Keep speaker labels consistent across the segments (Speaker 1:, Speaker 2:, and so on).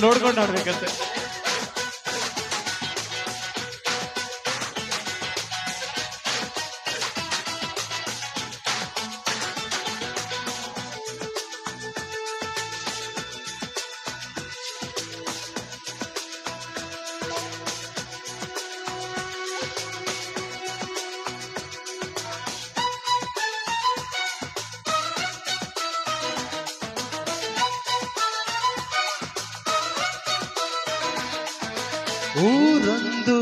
Speaker 1: ನೋಡ್ಕೊಂಡು ಆಡ್ಬೇಕಂತೆ
Speaker 2: ಊರೊಂದು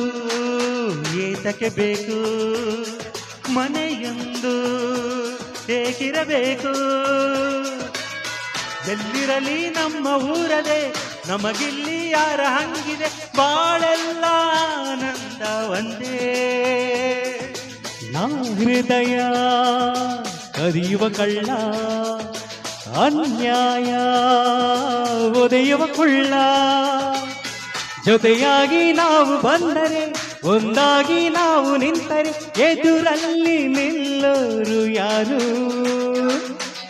Speaker 2: ಏತಕ್ಕೆ ಬೇಕು? ಮನೆಯೊಂದು ಹೇಗಿರಬೇಕು? ಎಲ್ಲಿರಲಿ ನಮ್ಮ ಊರದೆ? ನಮಗಿಲ್ಲಿ ಯಾರ ಹಂಗಿದೆ? ಬಾಳೆಲ್ಲ ಆನಂದ ಒಂದೇ.
Speaker 1: ನಾ ಹೃದಯ ಕದಿಯುವ ಕಳ್ಳ, ಅನ್ಯಾಯ ಒದೆಯುವ ಕುಳ್ಳ. ಜೊತೆಯಾಗಿ ನಾವು ಬಂದರೆ, ಒಂದಾಗಿ ನಾವು ನಿಂತರೆ, ಎದುರಲ್ಲಿ ನಿಲ್ಲೋರು ಯಾರು?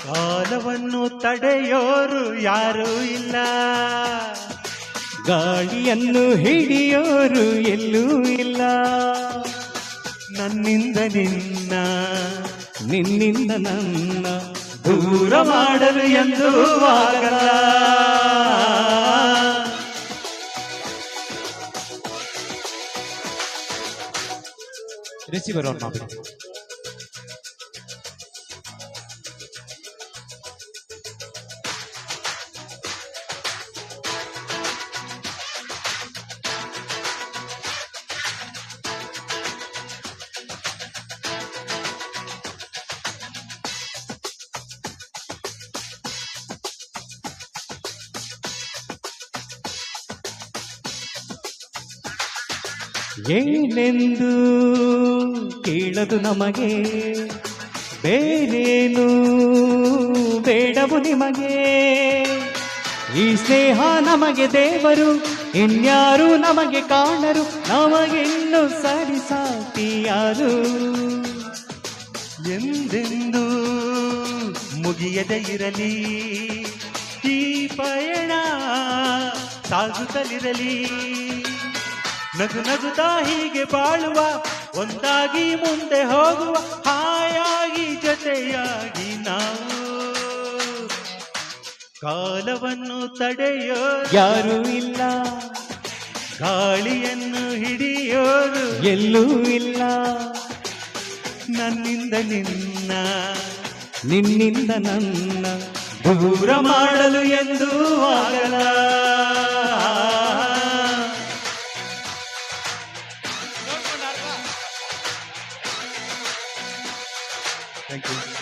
Speaker 2: ಕಾಲವನ್ನು ತಡೆಯೋರು ಯಾರೂ ಇಲ್ಲ.
Speaker 1: ಗಾಳಿಯನ್ನು ಹಿಡಿಯೋರು ಎಲ್ಲೂ ಇಲ್ಲ.
Speaker 2: ನನ್ನಿಂದ ನಿನ್ನ,
Speaker 1: ನಿನ್ನಿಂದ ನನ್ನ
Speaker 2: ದೂರ ಮಾಡಲು ಎಂದು ಆಗಲ್ಲ.
Speaker 1: நிச்சயம் பெறுவான் ಏನೆಂದು ಕೇಳದು ನಮಗೆ? ಬೇರೇನು ಬೇಡವು ನಿಮಗೆ? ಈ ಸ್ನೇಹ ನಮಗೆ ದೇವರು, ಇನ್ಯಾರು ನಮಗೆ ಕಾಣರು ನಮಗಿನ್ನು ಸರಿ ಸಾಟಿಯಾರು
Speaker 2: ಎಂದೆಂದು ಮುಗಿಯದೆ ಇರಲಿ? ಈ ಪಯಣ ಸಾಗುತ್ತಲಿರಲಿ ನಗು ನಗುತ್ತಾ ಹೀಗೆ ಬಾಳುವ ಒಂದಾಗಿ ಮುಂದೆ ಹೋಗುವ ಹಾಯಾಗಿ ಜೊತೆಯಾಗಿ ನಾವು. ಕಾಲವನ್ನು ತಡೆಯೋ
Speaker 1: ಯಾರು ಇಲ್ಲ.
Speaker 2: ಗಾಳಿಯನ್ನು ಹಿಡಿಯೋರು
Speaker 1: ಎಲ್ಲೂ ಇಲ್ಲ.
Speaker 2: ನನ್ನಿಂದ ನಿನ್ನ
Speaker 1: ನಿನ್ನಿಂದ ನನ್ನ
Speaker 2: ದೂರ ಮಾಡಲು ಎಂದೂ ಆಗಲ್ಲ.
Speaker 1: Thank you.